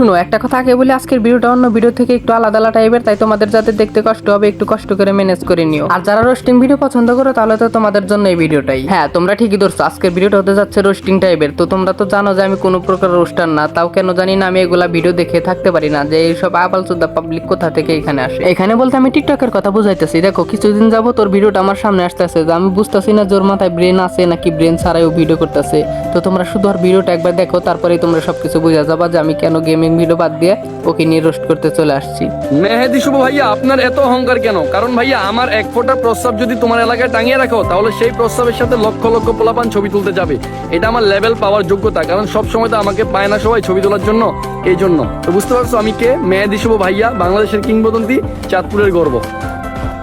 শুনো, একটা কথা আগে বলি, আজকের ভিডিওটা অন্য ভিডিও থেকে একটু আলাদা আলাদা টাইপের তাই তোমাদের যাতে দেখতে কষ্ট হবে, একটু কষ্ট করে ম্যানেজ করে নিও। আর যারা রোস্টিং ভিডিও পছন্দ করো, তাহলে তো তোমাদের জন্য এই ভিডিওটাই। হ্যাঁ তোমরা ঠিকই ধরছো, আজকের ভিডিওটা হতে যাচ্ছে রোস্টিং টাইপের তো তোমরা তো জানো যে আমি কোনো প্রকার রোস্টার না, তাও কেন জানি না আমি এগুলা ভিডিও দেখে থাকতে পারি না যে এইসব আবাল চোদ্দা পাবলিক কোথা থেকে এখানে আসে। এখানে বলতে আমি টিকটকের কথা বুঝাইতেছি। দেখো, কিছুদিন যাব তোর ভিডিওটা আমার সামনে আসতেছে যে আমি বুঝতেছি না জোর মাথায় ব্রেন আছে নাকি ব্রেন ছাড়াই ভিডিও করতেছে। তো তোমরা শুধু আর ভিডিওটা একবার দেখো তারপরে তোমরা সবকিছু বুঝা যাবা যে আমি কেন গেমিং ভিডিও বাদ দিয়ে ওকে নিয়ে রোস্ট করতে চলে আসছি। মেহেদি শুভ ভাইয়া আপনার এত অহংকার কেন? কারণ ভাইয়া আমার এক ফোঁটা প্রস্তাব যদি তোমার এলাকায় টাঙিয়ে রাখো তাহলে সেই প্রস্তাবের সাথে লক্ষ লক্ষ পোলাপান ছবি তুলতে যাবে। এটা আমার লেভেল পাওয়ার যোগ্যতা কারণ সব সময় তো আমাকে পায় না সবাই ছবি তোলার জন্য। এই জন্য। তো বুঝতে পারছ আমি কে? মেহেদি শুভ ভাইয়া বাংলাদেশের কিংবদন্তি চাঁদপুরের গর্ব।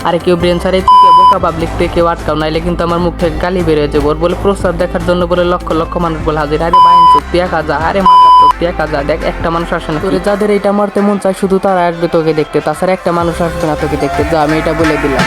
আরে কেউ ব্রেন ছাড়াই বোকা পাবলিক থেকে কেউ আটকাও নাইলে কিন্তু আমার মুখ থেকে গালি বের হয়ে যাব ওর বলে প্রস্তাব দেখার জন্য বলে লক্ষ লক্ষ মানুষ বলে হাজির। আরে বাইন চুক্তি এক হাজার আরে এক হাজার দেখ, একটা মানুষ আসে না। তোরে যাদের এইটা মারতে মন চায়, শুধু তারা আসবে তোকে দেখতে। তাছাড়া একটা মানুষ আসবে না তোকে দেখতে। যা, আমি এটা বলে দিলাম।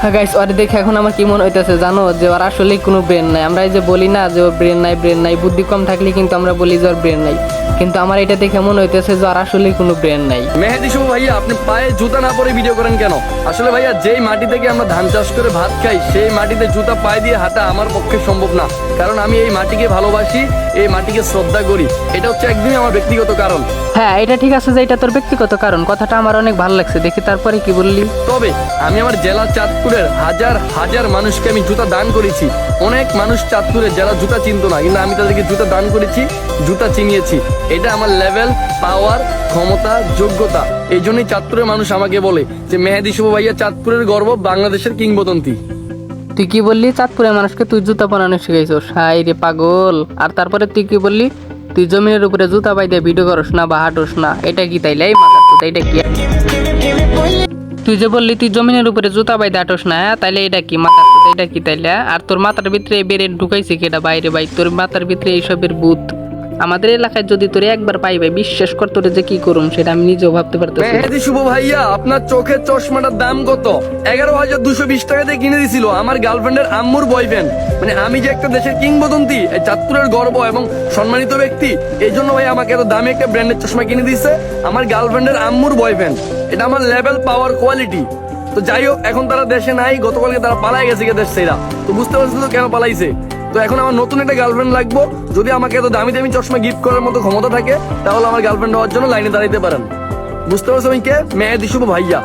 হ্যাঁ গাইস ওর দেখে এখন আমার কি মনে হইতেছে জানো? যে ওর আসলেই কোনো ব্রেন নাই। আমরা এই যে বলি না যে ব্রেন নাই ব্রেন নাই। বুদ্ধি কম থাকলে কিন্তু আমরা বলি যে ওর ব্রেন নাই। কিন্তু আমার এটা দেখে মনে হইতেছে যে আর আসলে কোনো ব্রেন নাই। মেহেদি শুভ ভাইয়া আপনি পায়ে জুতা না পরে ভিডিও করেন কেন? আসলে ভাইয়া যেই মাটি থেকে আমরা ধান চাষ করে ভাত খাই সেই মাটিতে জুতা পায়ে দিয়ে হাঁটা আমার পক্ষে সম্ভব না। কারণ আমি এই মাটিকে ভালোবাসি এই মাটিকে শ্রদ্ধা করি। এটা হচ্ছে একদমই আমার ব্যক্তিগত কারণ। হ্যাঁ এটা ঠিক আছে যে এটা তোর ব্যক্তিগত কারণ। কথাটা আমার অনেক ভালো লাগছে। দেখি তারপরে কি বললি? তবে আমি আমার জেলা চাঁদপুরের হাজার হাজার মানুষকে আমি জুতা দান করেছি। অনেক মানুষ চাঁদপুরে, যারা জুতা চিনতো না। কিন্তু আমি তাদেরকে জুতা দান করেছি, জুতা চিনিয়েছি। এটা আমার লেভেল পাওয়ার ক্ষমতা, যোগ্যতা। এই জন্যই চাঁদপুরের মানুষ আমাকে বলে যে, মেহেদি শুভ ভাইয়া চাঁদপুরের গর্ব, বাংলাদেশের কিংবদন্তি। তুই কি বললি, চাঁদপুরের মানুষকে তুই জুতা বানানো শিখাইছস? হাই রে পাগল। আর তারপরে তুই কি বললি, তুই জমিনের উপরে জুতা পাই দিয়ে ভিডিও করস না বা হাঁটোস না, এটা কি তাইলে? এই মাথার তো এটা কি? তুই যে বললি, তুই জমিনের উপরে জুতা বাই আটস না হ্যাঁ? তাইলে এটা কি মাথার এটা কি তাইলে আর তোর মাথার ভিতরে বেড়ে ঢুকাইছে কি এটা বাইরে বাই তোর মাথার ভিতরে এইসবের বুথ আমাদের এলাকায় যদি তোরে একবার পাইবে বিশ্বাস কর তোরে যে কি করুম, সেটা আমি নিজেও ভাবতে পারতেছি শুভ ভাইয়া, আপনার চোখের চশমাটার দাম কত? এগারো হাজার দুশো বিশ টাকা দিয়ে কিনে দিছিল আমার গার্লফ্রেন্ডের আম্মুর বয়ফ্রেন্ড মানে আমি যে একটা দেশের কিংবদন্তি, এই চাঁদপুরের গর্ব এবং সম্মানিত ব্যক্তি, এই জন্য ভাই আমাকে এত দামি একটা ব্র্যান্ডের চশমা কিনে দিছে আমার গার্লফ্রেন্ডের আম্মুর বয়ফ্রেন্ড এটা আমার লেভেল পাওয়ার কোয়ালিটি তো যাই হোক এখন তারা দেশে নাই, গতকালকে তারা পালাই গেছে দেশ সেরা তো বুঝতে পারছি তো কেন পালাইছে? তো এখন আমার নতুন একটা গার্লফ্রেন্ড লাগবো, যদি আমাকে এত দামি দামি চশমা গিফট করার মতো ক্ষমতা থাকে, তাহলে আমার গার্লফ্রেন্ড হওয়ার জন্য লাইনে দাঁড়াইতে পারেন। বুঝতে পারছ আমি কে মেহেদি শুভ ভাইয়া।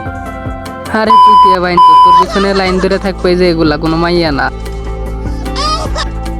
আরে চুতিয়া বাইন তো তোর পিছনে লাইন ধরে থাকবে যে এগুলা, কোনো মাইয়া না।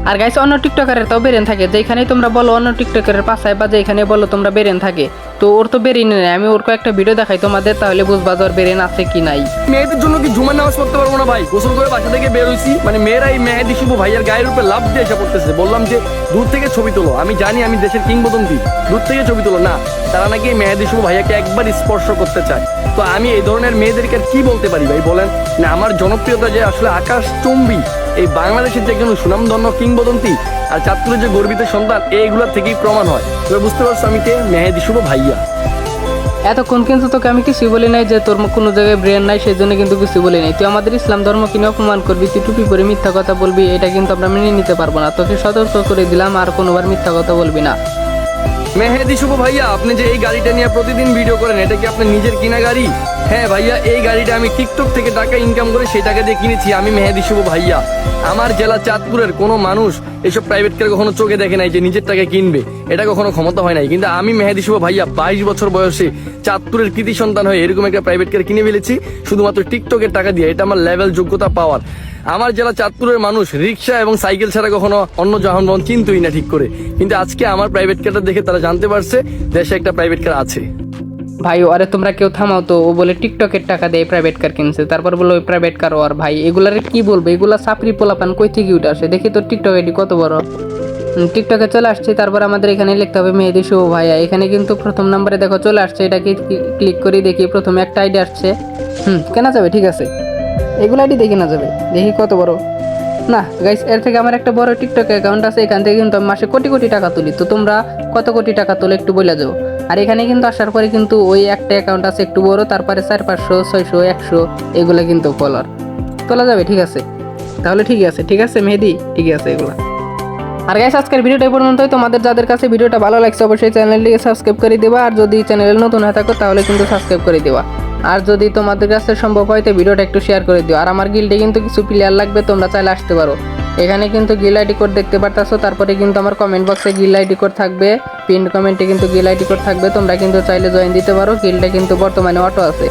আর গাইস অন্য টিকটকারের তো বেরেন থাকে। যেখানেই তোমরা বলো অন্য টিকটকারের পাশায় বা যেখানে বলো তোমরা বেরেন থাকে। তো ওর তো বেরেন নেই। আমি ওর কয়েকটা ভিডিও দেখাই তোমাদের, তাহলে বুঝবা ওর বেরেন আছে কি নাই। মেয়েদের জন্য কি জুমার নামাজ পড়তে পারব না ভাই? গোসল করে বাসা থেকে বের হইছি। মানে মেয়েরা এই মেহেদি ভাইয়ার গায়ের উপরে লাভ দিয়ে এসে পড়তেছে। বললাম যে, দূর থেকে ছবি তোলো। আমি জানি আমি দেশের কিংবদন্তি। দূর থেকে ছবি তোলো। না, তারা নাকি মেহেদি শুভ ভাইয়াকে একবার স্পর্শ করতে চায়। তো আমি এই ধরনের মেয়েদেরকে কি বলতে পারি ভাই, বলেন? না, আমার জনপ্রিয়তা যে আসলে আকাশ চুম্বি এই বাংলাদেশের যে কোনো সুনামধন্য কিংবদন্তি আর চাঁদপুরের যে গর্বিত সন্তান এইগুলোর থেকেই প্রমাণ হয়। তবে বুঝতে পারছ আমি কে? মেহেদি শুভ ভাইয়া। এতক্ষণ কিন্তু তোকে আমি কিছুই বলি নাই যে তোর কোনো জায়গায় ব্রেন নাই সেই জন্য কিন্তু কিছু বলি নাই। তুই আমাদের ইসলাম ধর্ম কিনে অপমান করবি তুই টুপি পরে মিথ্যা কথা বলবি এটা কিন্তু আমরা মেনে নিতে পারব না। তোকে সতর্ক করে দিলাম আর কোনোবার মিথ্যা কথা বলবি না। মেহেদি শুভ ভাইয়া আপনি যে এই গাড়িটা নিয়ে প্রতিদিন ভিডিও করেন এটা কি আপনার নিজের কিনা গাড়ি? হ্যাঁ ভাইয়া, এই গাড়িটা আমি টিকটক থেকে টাকা ইনকাম করে সেই টাকা দিয়ে কিনেছি। আমি মেহেদি শুভ ভাইয়া। আমার জেলা চাঁদপুরের কোনো মানুষ এসব প্রাইভেট কার কখনো চোখে দেখে নাই যে নিজের টাকা কিনবে। এটা কখনো ক্ষমতা হয় নাই। কিন্তু আমি মেহেদি শুভ ভাইয়া, বাইশ বছর বয়সে চাঁদপুরের কৃতি সন্তান হয়ে এরকম একটা প্রাইভেট কার কিনে ফেলেছি, শুধুমাত্র টিকটকের টাকা দিয়ে। এটা আমার লেভেল যোগ্যতা পাওয়ার। আমার জেলা চাঁদপুরের মানুষ রিক্সা এবং সাইকেল ছাড়া কখনো অন্য যানবাহন চিনতই না ঠিক করে। কিন্তু আজকে আমার প্রাইভেট কারটা দেখে তারা জানতে পারছে, দেশে একটা প্রাইভেট কার আছে। ভাই আরে তোমরা কেউ থামাও তো। ও বলে, টিকটকের টাকা দিয়ে প্রাইভেট কার কিনছে। তারপর বলে ওই প্রাইভেট কার ওর ভাই। এগুলার কি বলব? এগুলা সাপরি পোলাপান কই থেকে উঠে আসে? দেখি তো টিকটক আইডি কত বড়। টিকটকে চলে আসছে, তারপর আমাদের এখানে লিখতে হবে, মেহেদি শুভ ভাইয়া। এখানে কিন্তু প্রথম নাম্বারে দেখো চলে আসছে এটাকে ক্লিক করি দেখি, প্রথমে একটা আইডি আসছে। হুম, কেনা যাবে, ঠিক আছে। এগুলো আইডি দেখে না যাবে, দেখি কত বড়। না গাইস এর থেকে আমার একটা বড় টিকটক অ্যাকাউন্ট আছে, এখান থেকে কিন্তু মাসে কোটি কোটি টাকা তুলি। তো তোমরা কত কোটি টাকা তোলে একটু বলে যাও। আর এখানে কিন্তু আসার পরে কিন্তু ওই একটা অ্যাকাউন্ট আছে একটু বড়, তারপরে চার পাঁচশো, ছয়শো, একশো, এগুলো কিন্তু ফলোয়ার তোলা যাবে, ঠিক আছে? তাহলে ঠিক আছে ঠিক আছে মেহেদি? ঠিক আছে এগুলো। আর গাইস আজকের ভিডিওটা পর্যন্তই। তোমাদের যাদের কাছে ভিডিওটা ভালো লাগছে, অবশ্যই চ্যানেলটিকে সাবস্ক্রাইব করে দেবা। আর যদি চ্যানেলে নতুন হয়ে থাকো, তাহলে কিন্তু সাবস্ক্রাইব করে দিবা। আর যদি তোমাদের কাছে সম্ভব হয় তো ভিডিওটা একটু শেয়ার করে দিও। আর আমার গিল্ডে কিন্তু কিছু প্লেয়ার লাগবে, তোমরা চাইলে আসতে পারো। এখানে কিন্তু গিল আইডি কোড দেখতে পারতাছো, তারপরে কিন্তু আমার কমেন্ট বক্সে গিল আইডি কোড থাকবে। পিন কমেন্টে কিন্তু গিল আইডি কোড থাকবে, তোমরা কিন্তু চাইলে জয়েন দিতে পারো। গিলটা কিন্তু বর্তমানে অটো আছে।